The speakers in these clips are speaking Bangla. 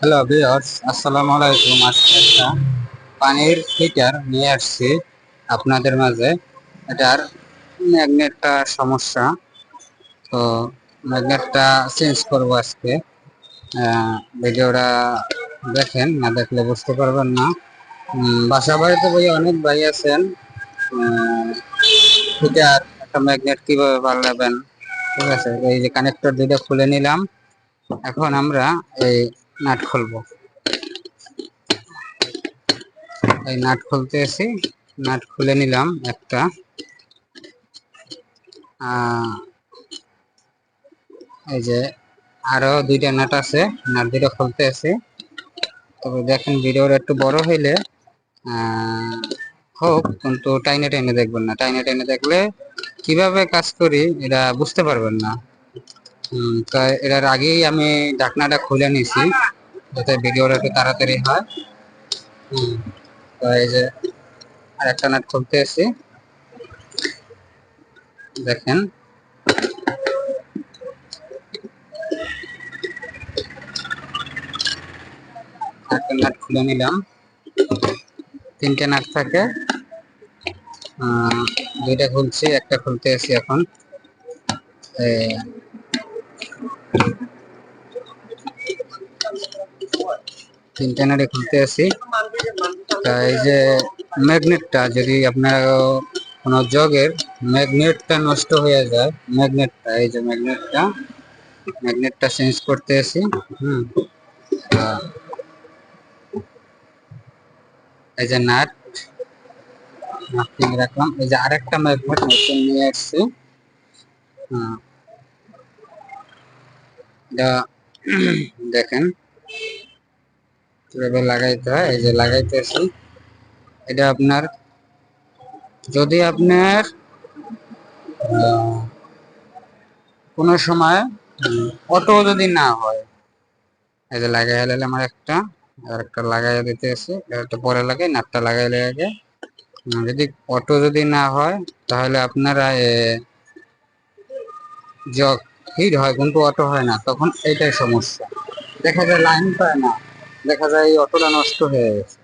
হ্যালো ভিউয়ার্স আসসালামু আলাইকুম আজকে একটা পানির হিটার নিয়ে আসছি আপনাদের মাঝে। এটার ম্যাগনেটটা সমস্যা। তো ম্যাগনেটটা চেঞ্জ করব আজকে। ভিডিওটা দেখেন, না দেখলে বুঝতে পারবেন না। বাসা বাড়িতে ভাই অনেক ভাই আছেন। হিটার একটা ম্যাগনেট কীভাবে পাল্টাবেন ঠিক আছে, এই যে কানেক্টর দুইটা খুলে নিলাম। এখন আমরা এই নাট খুলবো। এই নাট খুলতে এসে নাট খুলে নিলাম একটা। এই যে আরও দুইটা নাট আছে, নাট দুইটা খুলতে আছে তবে দেখেন ভিডিওটা একটু বড় হইলে হোক, কিন্তু টাইনে টাইনে দেখবেন না। টাইনে টাইনে দেখলে কীভাবে কাজ করি এটা বুঝতে পারবেন না। তো এটার আগেই আমি ঢাকনাটা খুলে নিয়েছি যাতে ভিডিওটা একটু তাড়াতাড়ি হয়। তো এই যে আরেকটা নাট খুলতে এসে দেখেন। একটা নাট খুলে নিলাম। তিনটে নাট থাকে। আহ, দুইটা খুলছি একটা খুলতে এসে এখন। তিনটে নাটে খুলতে আসি তা এই যে ম্যাগনেটটা যদি আপনার কোনো জগের ম্যাগনেটটা নষ্ট হয়ে যায়, ম্যাগনেটটা, এই যে ম্যাগনেটটা ম্যাগনেটটা চেঞ্জ করতে আসি হুম। এই যে নাট রাখলাম। এই যে আরেকটা ম্যাগনেট নতুন নিয়ে আসছি। দেখেন কীভাবে লাগাইতে হয়? এই যে লাগাইতেছি এটা আপনার যদি আপনার কোনো সময় অটো যদি না হয় এই যে লাগাই হলে আমার একটা আর একটা লাগাই দিতে আছে। একটা পরে লাগাই নাটটা লাগাইলে আগে। উম, যদি অটো যদি না হয় তাহলে আপনারা জগ হিট হয় কিন্তু অটো হয় না তখন এইটাই সমস্যা। দেখা যায় লাইন পায় না। দেখা যায় এই অটোটা নষ্ট হয়ে গেছে।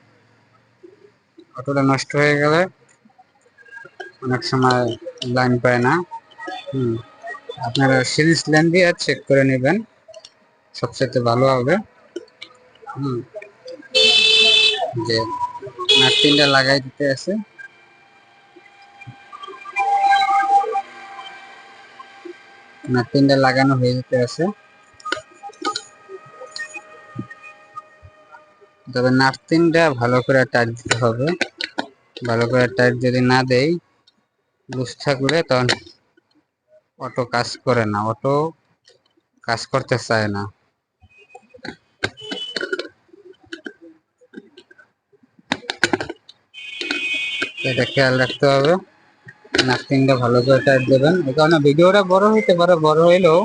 অটোটা নষ্ট হয়ে গেলে অনেক সময় লাইন পায় না। হুম। আপনারা সিরিজ লাইন দিয়ে চেক করে নেবেন। সবচেয়ে ভালো হবে। হুম। যে নাট তিনটা লাগাই দিতে আছে। নাট তিনটা লাগানো হয়ে যেতে আছে। তবে নাট ভালো করে টাইট দিতে হবে। ভালো করে টাইট যদি না দেই লুজ থাকলে তখন অটো কাজ করে না, অটো কাজ করতে চায় না। এটা খেয়াল রাখতে হবে নাথিংটা ভালো করে টাইট দেবেন। এই কারণে ভিডিওটা বড় হইতে পারে, বড় হইলেও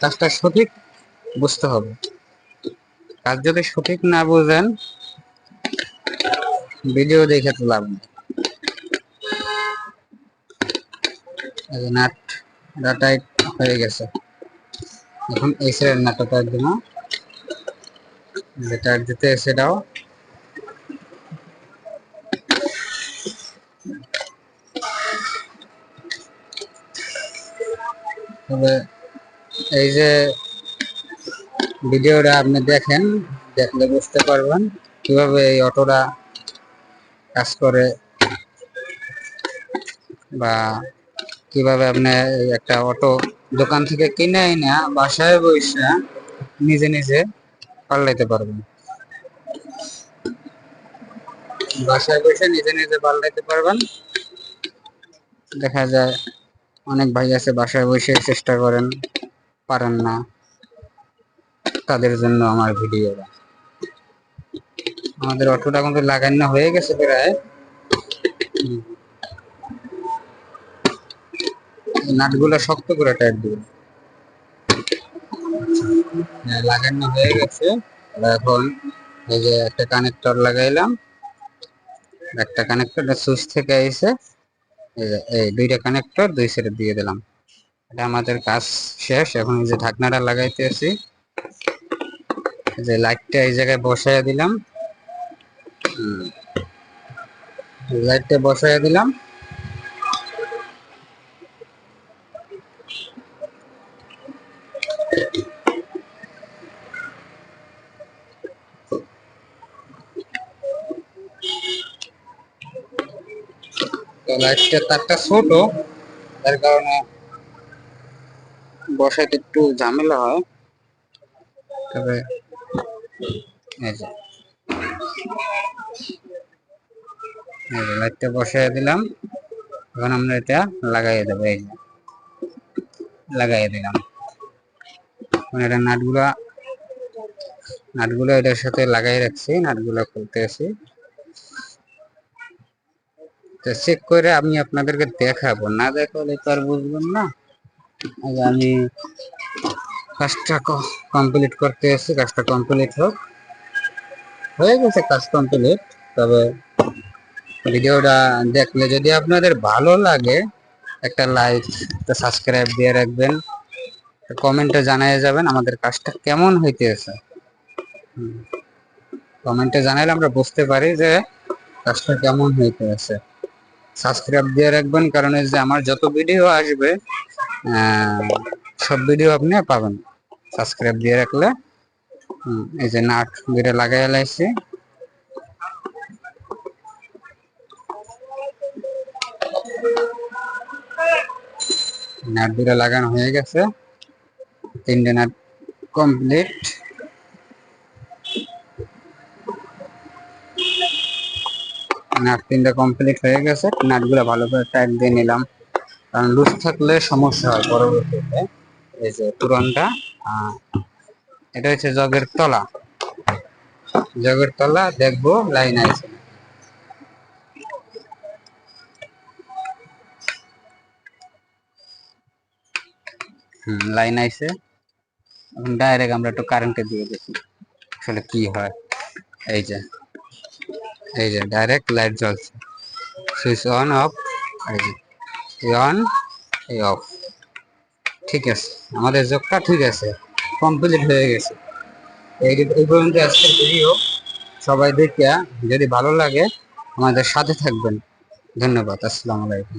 কাজটা সঠিক বুঝতে হবে। কাজ যদি সঠিক না বুঝেন ভিডিও দেখে তো লাভ নেই। নাট টাইট হয়ে গেছে। এখন এই সাইডের নাটটা টাইট দিব যে টাইট তবে এই যে ভিডিওটা আপনি দেখেন, দেখলে বুঝতে পারবেন কীভাবে এই অটোটা কাজ করে বা কীভাবে আপনি একটা অটো দোকান থেকে কিনে এনে বাসায় বসে নিজে নিজে পাল্টাইতে পারবেন। বাসায় বসে নিজে নিজে পাল্টাইতে পারবেন। দেখা যায় অনেক ভাই আছে, বাসায় বসে চেষ্টা করেন, পারেন না। তাদের জন্য আমার ভিডিওটা আমাদের অটোটা কিন্তু লাগানো হয়ে গেছে প্রায়। নাটগুলো শক্ত করে টাইট দিবেন হ্যাঁ, লাগানো হয়ে গেছে। এখন এই যে একটা কানেক্টর লাগাইলাম। একটা কানেক্টর সুইচ থেকে এসে এই দুইটা কানেক্টর দুই সাইডে দিয়ে দিলাম। এটা আমাদের কাজ শেষ। এখন যে ঢাকনাটা লাগাইতে আছি যে লাইটটা এই জায়গায় বসায় দিলাম। লাইটটা বসায় দিলাম। তো লাইটটা তারটা ছোট, তার কারণে বসাইতে একটু ঝামেলা হয়। তবে লাইটটা বসাই দিলাম। এখন আমরা এটা লাগাই দেবো, এই যে। লাগাই দিলাম। এটা নাটগুলা, নাটগুলো এটার সাথে লাগাই রাখছি, নাটগুলো খুলতে আসি তো চেক করে আমি আপনাদেরকে দেখাবো। না দেখালে তো আর বুঝবেন না। আমি কাজটা কমপ্লিট করতে এসেছি, কাজটা কমপ্লিট হোক। হয়ে গেছে কাজ কমপ্লিট, তবে ভিডিওটা দেখলে যদি আপনাদের ভালো লাগে, একটা লাইক, একটা সাবস্ক্রাইব দিয়ে রাখবেন কমেন্টে জানিয়ে যাবেন আমাদের কাজটা কেমন হইতেছে। কমেন্টে জানাইলে আমরা বুঝতে পারি যে কাজটা কেমন হইতেছে। সাবস্ক্রাইব দিয়ে রাখবেন, কারণ যে আমার যত ভিডিও আসবে সব ভিডিও আপনি পাবেন। সাবস্ক্রাইব দিয়ে রাখলে এই যে নাট দুইটা লাগাই লাইছি। নাট দুটা লাগানো হয়ে গেছে। তিনটে নাট কমপ্লিট নাট তিনটা কমপ্লিট হয়ে গেছে। নাটগুলো ভালো করে টাইট দিয়ে নিলাম। কারণ লুজ থাকলে সমস্যা হয় পরবর্তীতে। এই যে পুরনটা এটা হচ্ছে জগের তলা। জগের তলা দেখব লাইন আছে। লাইন এখন ডাইরেক্ট আমরা একটু কারেন্টে দিয়ে দেখি আসলে কি হয়। এই যে এই যে ডাইরেক্ট লাইট জ্বলছে। সুইচ অন অফ এই অন এই অফ ঠিক আছে, আমাদের জবটা ঠিক আছে কমপ্লিট হয়ে গেছে। এই পর্যন্ত আজকের ভিডিও সবাই দেখিয়া যদি ভালো লাগে, আমাদের সাথে থাকবেন। ধন্যবাদ, আসসালামু আলাইকুম।